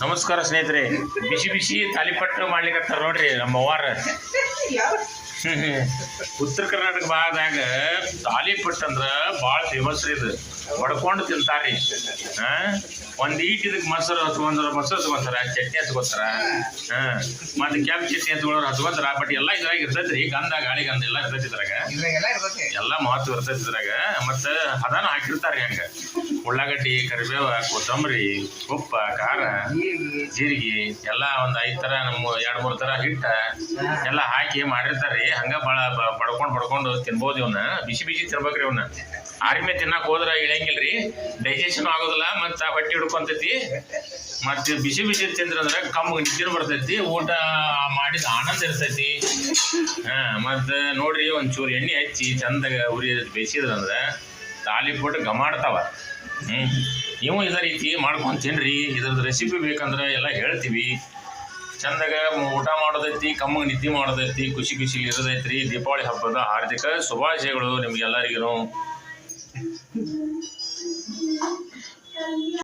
ನಮಸ್ಕಾರ ಸ್ನೇಹಿತರೆ. ಬಿಸಿ ಬಿಸಿ ತಾಲಿಪಟ್ಟು ಮಾಡ್ಲಿಕತ್ತಾರ ನೋಡ್ರಿ ನಮ್ಮ ಅವ್ವಾರ. ಉತ್ತರ ಕರ್ನಾಟಕ ಭಾಗದಾಗ ತಾಲಿಪಟ್ಟು ಅಂದ್ರೆ ಭಾಳ ಫೇಮಸ್ ರೀ ಇದು. ಹೊಡ್ಕೊಂಡು ತಿಂತಾರ್ರಿ ಒಂದು ಒಂದ್ ಈಟ್ ಇದಕ್ಕೆ ಮೊಸರು ಹಚ್ಕೊಂಡ್ರ ಮೊಸರು ಹಚ್ಕೊಂತಾರ ಚಟ್ನಿ ಹಚ್ಕೋತಾರ ಹಾಂ? ಮತ್ತು ಕೆಂಪ್ ಚಟ್ನಿ ಹಚ್ಕೊಳ್ಳೋರು ಹಚ್ಕೊಂತಾರ ಬಟ್ ಎಲ್ಲ ಇದ್ರಾಗ ಇರ್ತೈತ್ರಿ ಗಂಧ ಗಾಳಿ ಗಂಧ ಎಲ್ಲ ಇರ್ತೈತಿ ಇದ್ರಾಗ. ಇರ್ತೈತಿ. ಎಲ್ಲ ಮಹತ್ವ ಇರ್ತೈತಿ ಇದ್ರಾಗ. ಮತ್ತು ಹದಾನ ಹಾಕಿರ್ತಾರ್ರಿ ಹಂಗ. ಉಳ್ಳಾಗಡ್ಡಿ, ಕರಿಬೇವ, ಕೊತ್ತಂಬರಿ, ಉಪ್ಪ, ಖಾರ, ಜೀರಿಗೆ, ಎಲ್ಲ ಒಂದು ಐದು ಥರ ನಮ್ಮ ಎರಡು ಮೂರು ಥರ ಹಿಟ್ಟ ಎಲ್ಲ ಹಾಕಿ ಮಾಡಿರ್ತಾರೆ ಹಂಗೆ ಭಾಳ ಪಡ್ಕೊಂಡು ಬಡ್ಕೊಂಡು ತಿನ್ಬೋದು ಇವನ್ನ ಬಿಸಿ ಬಿಸಿ ತಿನ್ಬೇಕ್ರಿ ಇವನ್ನ ತಿನ್ನಕ್ಕೆ ಹೋದ್ರೆ ಇಳಂಗಿಲ್ಲ ರೀ ಡೈಜೆಷನ್ ಆಗೋದಿಲ್ಲ, ಮತ್ತು ಹೊಟ್ಟೆ ಹಿಡ್ಕೊಂತೈತಿ ಮತ್ತು ಬಿಸಿ ಬಿಸಿ ತಿಂದ್ರಂದ್ರೆ ಕಮ್ಮಿಗೆ ನಿದ್ದೆ ಬರ್ತೈತಿ, ಊಟ ಮಾಡಿದ ಆನಂದ ಇರ್ತೈತಿ. ಹಾಂ, ಮತ್ತು ನೋಡ್ರಿ ಒಂಚೂರು ಎಣ್ಣೆ ಹಚ್ಚಿ ಚಂದಾಗ ಉರಿ ಬೇಯಿಸಿದ್ರಂದ್ರ ತಾಲಿಪಟ್ಟು ಗಮಾಡ್ತಾವ. ಹ್ಞೂ ನೀವು ಇದೇ ರೀತಿ ಮಾಡ್ಕೊಂಡ್ ತಿನ್ರಿ ಇದ್ರದ್ದು ರೆಸಿಪಿ ಬೇಕಂದ್ರೆ ಎಲ್ಲ ಹೇಳ್ತೀವಿ. ಚಂದಾಗ ಊಟ ಮಾಡೋದೈತಿ, ಕಮ್ಮಗೆ ನಿದ್ದೆ ಮಾಡೋದೈತಿ, ಖುಷಿ ಖುಷಿಲಿ ಇರೋದೈತ್ರಿ. ದೀಪಾವಳಿ ಹಬ್ಬದ ಹಾರ್ದಿಕ ಶುಭಾಶಯಗಳು ನಿಮ್ಗೆಲ್ಲರಿಗೂ